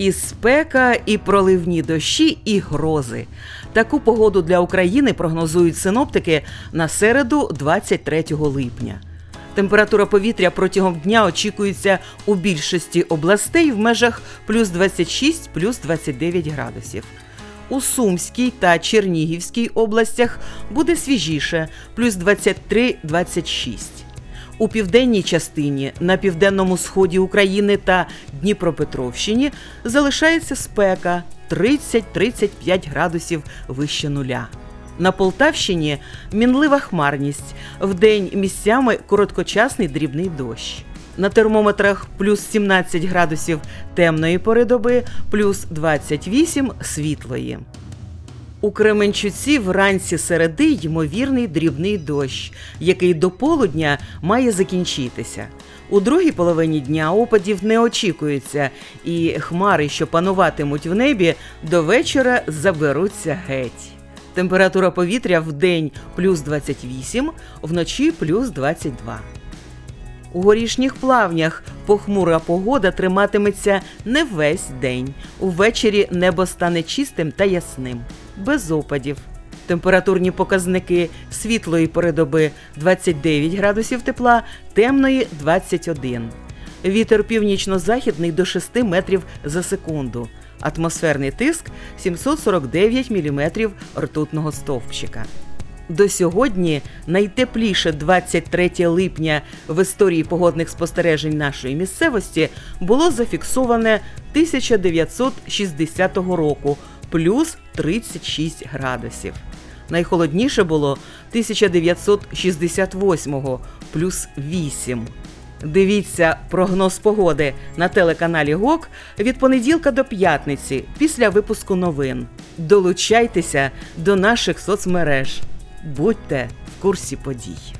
І спека, і проливні дощі, і грози. Таку погоду для України прогнозують синоптики на середу, 23 липня. Температура повітря протягом дня очікується у більшості областей в межах плюс 26, плюс 29 градусів. У Сумській та Чернігівській областях буде свіжіше плюс 23-26. У південній частині на південному сході України та Дніпропетровщині залишається спека 30-35 градусів вище нуля. На Полтавщині мінлива хмарність, вдень місцями короткочасний дрібний дощ. На термометрах плюс 17 градусів темної пори доби, плюс 28 світлої. У Кременчуці вранці середи ймовірний дрібний дощ, який до полудня має закінчитися. У другій половині дня опадів не очікується, і хмари, що пануватимуть в небі, до вечора заберуться геть. Температура повітря в день плюс 28, вночі плюс 22. У горішніх плавнях похмура погода триматиметься не весь день. Увечері небо стане чистим та ясним, без опадів. Температурні показники світлої пори доби 29 градусів тепла, темної 21. Вітер північно-західний до 6 метрів за секунду. Атмосферний тиск 749 мм ртутного стовпчика. До сьогодні найтепліше 23 липня в історії погодних спостережень нашої місцевості було зафіксоване 1960 року плюс 36 градусів. Найхолодніше було 1968 плюс 8. Дивіться прогноз погоди на телеканалі ГОК від понеділка до п'ятниці після випуску новин. Долучайтеся до наших соцмереж. Будьте в курсі подій.